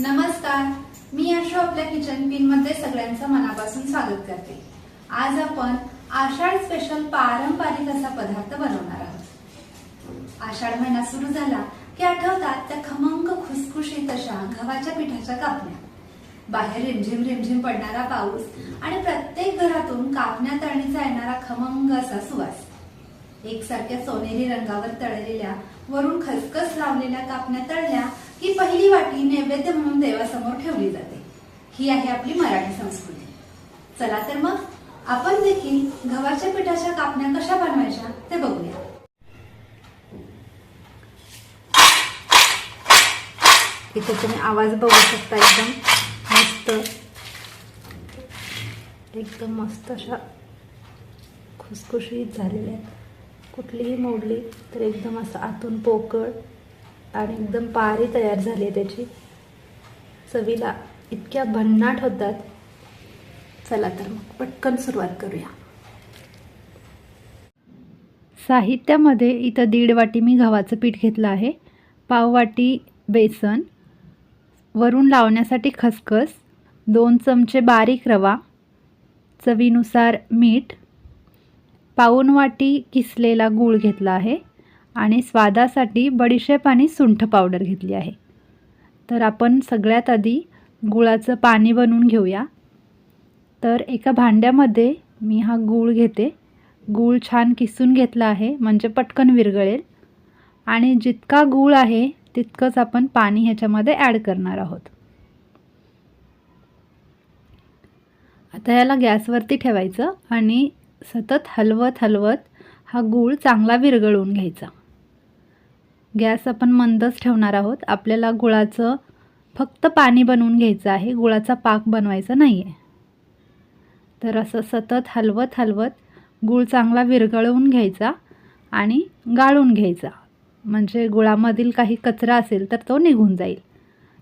नमस्कार. मी आशा आपल्या किचन पिनमध्ये सगळ्यांचं मनापासून स्वागत करते. आज आपण आषाढ स्पेशल पारंपरिक असा पदार्थ बनवणार आहोत. आषाढ महिना सुरू झाला की आठवतात त्या खमंग खुसखुशीत अशा गव्हाच्या पिठाच्या कापण्या. बाहेर रिमझिम रिमझिम पडणारा पाऊस आणि प्रत्येक घरातून कापण्या तळणीचा येणारा खमंग असा सुवास. एकसारख्या सोनेरी रंगावर तळलेल्या वरून खसखस लावलेल्या कापण्या तळल्या की पहिली वाटी नैवेद्य म्हणून देवासमोर ठेवली जाते. ही आहे आपली मराठी संस्कृती. चला तर मग आपण देखील गव्हाच्या पिठाच्या कापण्या कशा बनवायच्या ते बघूया. इथे तुम्ही आवाज बघू शकता एकदम मस्त. एकदम मस्त अशा खुसखुशीत झालेल्या आहेत. कुठलीही मोडली तर एकदम असं आतून पोकळ. आणि एकदम पारी तयार झाली आहे त्याची. चवीला इतक्या भन्नाट होतात. चला तर मग पटकन सुरुवात करूया. साहित्यामध्ये इथं दीड वाटी मी गव्हाचं पीठ घेतलं आहे. पाव वाटी बेसन. वरून लावण्यासाठी खसखस. दोन चमचे बारीक रवा. चवीनुसार मीठ. पाऊन वाटी किसलेला गूळ घेतला आहे. आणि स्वादासाठी बडीशेप आणि सुंठ पावडर घेतली आहे. तर आपण सगळ्यात आधी गुळाचं पाणी बनवून घेऊया. तर एका भांड्यामध्ये मी हा गूळ घेते. गूळ छान किसून घेतला आहे म्हणजे पटकन विरगळेल आणि जितका गूळ आहे तितकंच आपण पाणी ह्याच्यामध्ये ॲड करणार आहोत. आता याला गॅसवरती ठेवायचं आणि सतत हलवत हलवत हा गूळ चांगला विरघळवून घ्यायचा. गॅस आपण मंदच ठेवणार आहोत. आपल्याला गुळाचं फक्त पाणी बनवून घ्यायचं आहे. गुळाचा पाक बनवायचा नाही आहे तर असं सतत हलवत हलवत गूळ चांगला विरघळवून घ्यायचा आणि गाळून घ्यायचा. म्हणजे गुळामधील काही कचरा असेल तर तो निघून जाईल.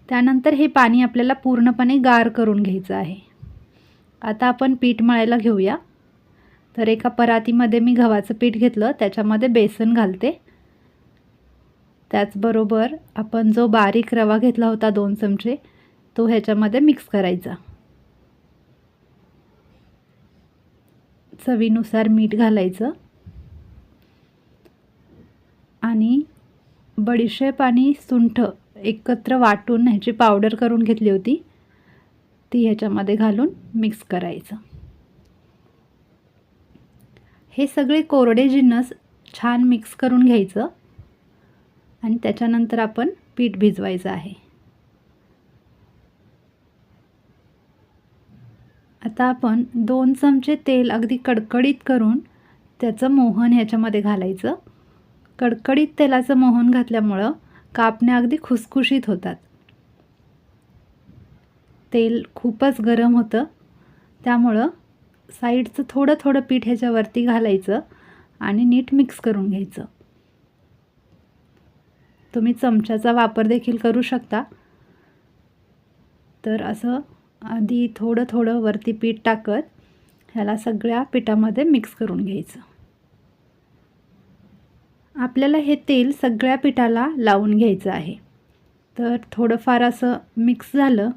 त्यानंतर हे पाणी आपल्याला पूर्णपणे गार करून घ्यायचं आहे. आता आपण पीठ मळायला घेऊया. तर एका परातीमध्ये मी गव्हाचं पीठ घेतलं. त्याच्यामध्ये बेसन घालते. त्याचबरोबर आपण जो बारीक रवा घेतला होता दोन चमचे तो ह्याच्यामध्ये मिक्स करायचा. चवीनुसार मीठ घालायचं. आणि बडीशेप आणि सुंठ एकत्र वाटून ह्याची पावडर करून घेतली होती ती ह्याच्यामध्ये घालून मिक्स करायचं. हे सगळे कोरडे जिन्नस छान मिक्स करून घ्यायचं. आणि त्याच्यानंतर आपण पीठ भिजवायचं आहे. आता आपण दोन चमचे तेल अगदी कडकडीत करून त्याचं मोहन ह्याच्यामध्ये घालायचं. कडकडीत तेलाचं मोहन घातल्यामुळं कापण्या अगदी खुसखुशीत होतात. तेल खूपच गरम होतं. त्यामुळं साईडचं थोडं थोडं पीठ ह्याच्यावरती घालायचं आणि नीट मिक्स करून घ्यायचं. तुम्ही चमच्याचा वापर देखील करू शकता. तर असं आधी थोडं थोडं वरती पीठ टाकत ह्याला सगळ्या पिठामध्ये मिक्स करून घ्यायचं. आपल्याला हे तेल सगळ्या पिठाला लावून घ्यायचं आहे. तर थोडंफार असं मिक्स झालं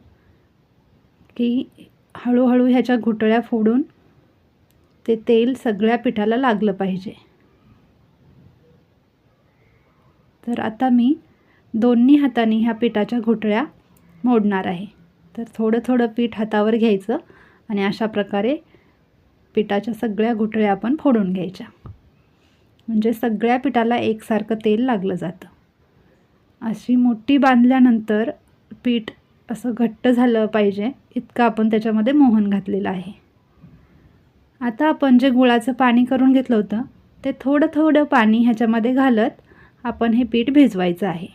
की हळूहळू ह्याच्या घुटळ्या फोडून ते तेल सगळ्या पिठाला लागलं पाहिजे. तर आता मी दोन्ही हाताने ह्या पिठाच्या घोटळ्या मोडणार आहे. तर थोडं थोडं पीठ हातावर घ्यायचं आणि अशा प्रकारे पिठाच्या सगळ्या घोटळ्या आपण फोडून घ्यायच्या. म्हणजे सगळ्या पिठाला एकसारखं तेल लागलं जातं. अशी मोठी बांधल्यानंतर पीठ असं घट्ट झालं पाहिजे इतकं आपण त्याच्यामध्ये मोहन घातलेलं आहे. आता आपण जे गुळाचं पाणी करून घेतलं होतं ते थोडं थोडं पाणी ह्याच्यामध्ये घालत आपण हे पीठ भिजवायचं आहे.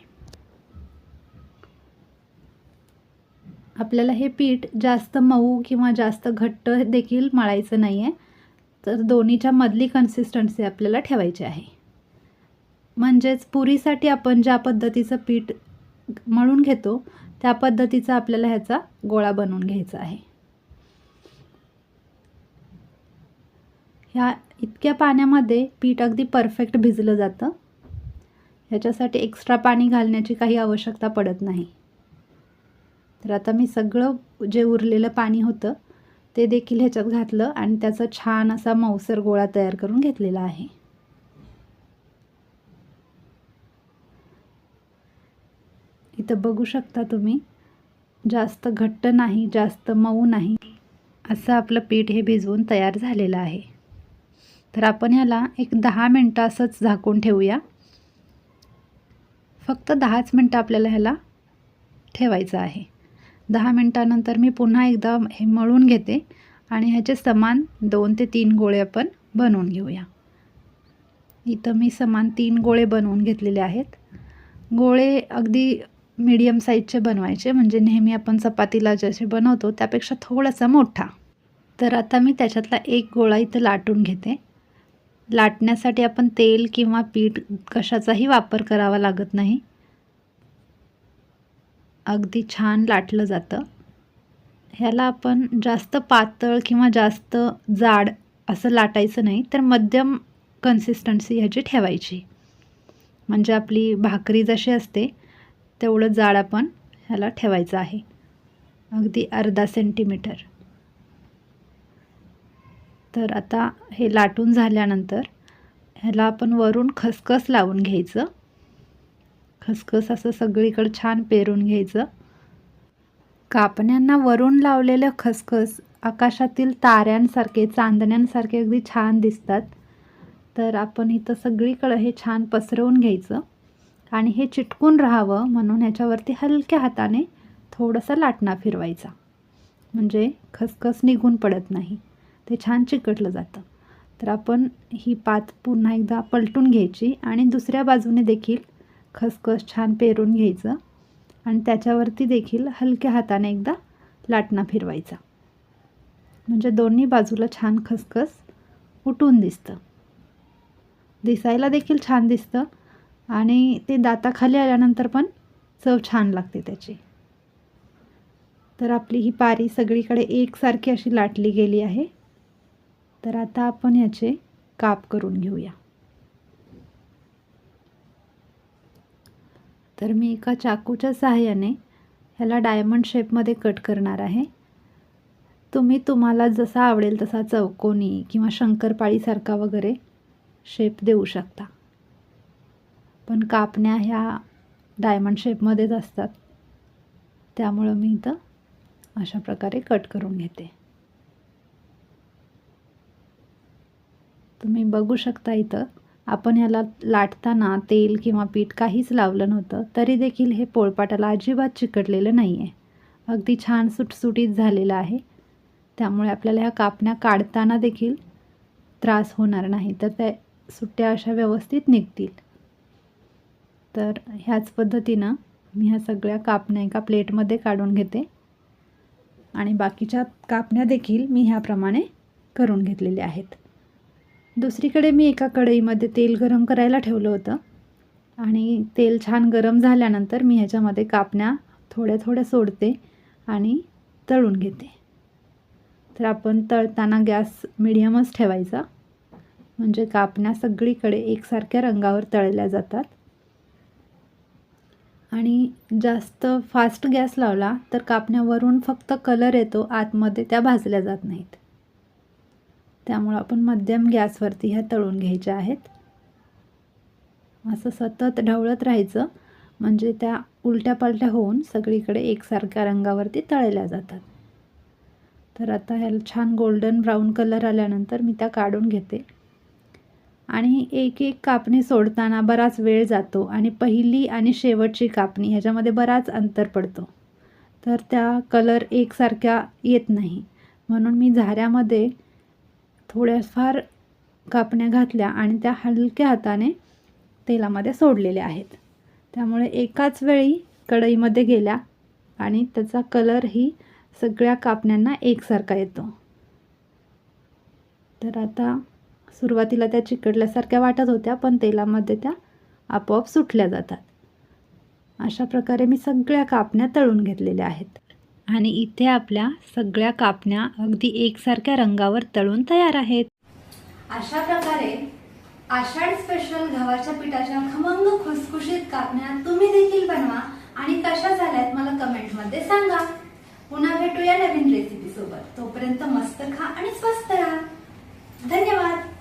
आपल्याला हे पीठ जास्त मऊ किंवा जास्त घट्ट देखील मळायचं नाही आहे तर दोन्हीच्या मधली कन्सिस्टन्सी आपल्याला ठेवायची आहे. म्हणजेच पुरीसाठी आपण ज्या पद्धतीचं पीठ मळून घेतो त्या पद्धतीचा आपल्याला ह्याचा गोळा बनवून घ्यायचा आहे. ह्या इतक्या पाण्यामध्ये पीठ अगदी परफेक्ट भिजलं जातं. ह्याच्यासाठी एक्स्ट्रा पाणी घालण्याची काही आवश्यकता पडत नाही. तर आता मी सगळं जे उरलेलं पाणी होतं ते देखील ह्याच्यात घातलं आणि त्याचा छान असा मऊसर गोळा तयार करून घेतलेला आहे. इथं बघू शकता तुम्ही जास्त घट्ट नाही जास्त मऊ नाही. असं आपलं पीठ हे भिजवून तयार झालेलं आहे. तर आपण ह्याला एक दहा मिनटं असंच झाकून ठेवूया. फक्त दहाच मिनटं आपल्याला ह्याला ठेवायचं आहे. दहा मिनटानंतर मी पुन्हा एकदा हे मळून घेते आणि ह्याचे समान दोन ते तीन गोळे आपण बनवून घेऊया. इथं मी समान तीन गोळे बनवून घेतलेले आहेत. गोळे अगदी मीडियम साईजचे बनवायचे म्हणजे नेहमी आपण चपातीला जसे बनवतो त्यापेक्षा थोडासा मोठा. तर आता मी त्याच्यातला एक गोळा इथं लाटून घेते. लाटण्यासाठी आपण तेल किंवा पीठ कशाचाही वापर करावा लागत नाही. अगदी छान लाटलं जातं. ह्याला आपण जास्त पातळ किंवा जास्त जाड असं लाटायचं नाही तर मध्यम कन्सिस्टन्सी ह्याची ठेवायची. म्हणजे आपली भाकरी जशी असते तेवढं जाड आपण ह्याला ठेवायचं आहे. अगदी अर्धा सेंटीमीटर तर आता हे लाटून झाल्यानंतर ह्याला आपण वरून खसखस लावून घ्यायचं. खसखस असं सगळीकडं छान पेरून घ्यायचं. कापण्यांना वरून लावलेलं खसखस आकाशातील ताऱ्यांसारखे चांदण्यांसारखे अगदी छान दिसतात. तर आपण इथं सगळीकडं हे छान पसरवून घ्यायचं आणि हे चिटकून राहावं म्हणून ह्याच्यावरती हलक्या हाताने थोडंसं लाटणा फिरवायचा. म्हणजे खसखस निघून पडत नाही. ते छान चिकटलं जातं. तर आपण ही पात पुन्हा एकदा पलटून घ्यायची आणि दुसऱ्या बाजूने देखील खसखस छान पेरून घ्यायचं आणि त्याच्यावरती देखील हलक्या हाताने एकदा लाटणा फिरवायचा. म्हणजे दोन्ही बाजूला छान खसखस उठून दिसतं. दिसायला देखील छान दिसतं आणि ते दाताखाली आल्यानंतर पण चव छान लागते त्याची. तर आपली ही पारी सगळीकडे एकसारखी अशी लाटली गेली आहे. तर आता आपण याचे काप करून घेऊया. तर मी एका चाकूच्या सहाय्याने ह्याला डायमंड शेपमध्ये कट करणार आहे. तुम्ही तुम्हाला जसा आवडेल तसा चौकोनी किंवा शंकरपाळीसारखा वगैरे शेप देऊ शकता. पण कापण्या ह्या डायमंड शेपमध्येच असतात. त्यामुळं मी इथं अशा प्रकारे कट करून घेते. तुम्ही बघू शकता इथं. आपण ह्याला लाटताना तेल किंवा पीठ काहीच लावलं नव्हतं तरी देखील हे पोळपाटाला अजिबात चिकटलेलं नाही आहे अगदी छान सुटसुटीत झालेलं आहे. त्यामुळे आपल्याला ह्या कापण्या काढताना देखील त्रास होणार नाही. तर त्या सुट्ट्या अशा व्यवस्थित निघतील. तर ह्याच पद्धतीनं मी ह्या सगळ्या कापण्या एका प्लेटमध्ये काढून घेते. आणि बाकीच्या कापण्या देखील मी ह्याप्रमाणे करून घेतलेल्या आहेत. दुसरीकडे मी एका कढईमध्ये तेल गरम करायला ठेवलं होतं. आणि तेल छान गरम झाल्यानंतर मी ह्याच्यामध्ये कापण्या थोड्या थोड्या सोडते आणि तळून घेते. तर आपण तळताना गॅस मिडियमच ठेवायचा. म्हणजे कापण्या सगळीकडे एकसारख्या रंगावर तळल्या जातात. आणि जास्त फास्ट गॅस लावला तर कापण्यावरून फक्त कलर येतो आतमध्ये त्या भाजल्या जात नाहीत. त्यामुळं आपण मध्यम गॅसवरती ह्या तळून घ्यायच्या आहेत. असं सतत ढवळत राहायचं म्हणजे त्या उलट्या पालट्या होऊन सगळीकडे एकसारख्या रंगावरती तळल्या जातात. तर आता ह्याला छान गोल्डन ब्राऊन कलर आल्यानंतर मी त्या काढून घेते. आणि एक एक कापणी सोडताना बराच वेळ जातो आणि पहिली आणि शेवटची कापणी ह्याच्यामध्ये बराच अंतर पडतो. तर त्या कलर एकसारख्या येत नाही. म्हणून मी झाऱ्यामध्ये थोड्याफार कापण्या घातल्या आणि त्या हलक्या हाताने तेलामध्ये सोडलेल्या आहेत. त्यामुळे एकाच वेळी कढईमध्ये गेल्या आणि त्याचा कलरही सगळ्या कापण्यांना एकसारखा येतो. तर आता सुरुवातीला त्या चिकटल्यासारख्या वाटत होत्या पण तेलामध्ये त्या आपोआप सुटल्या जातात. अशा प्रकारे मी सगळ्या कापण्या तळून घेतलेल्या आहेत. आणि इथे आपल्या सगळ्या कापण्या अगदी एकसारख्या रंगावर तळून तयार आहेत. अशा प्रकारे आषाढ स्पेशल गव्हाच्या पिठाच्या खमंग खुसखुशीत कापण्या तुम्ही देखील बनवा आणि कशा झाल्यात मला कमेंटमध्ये सांगा. पुन्हा भेटूया नवीन रेसिपी सोबत. तोपर्यंत मस्त खा आणि स्वस्त राहा. धन्यवाद.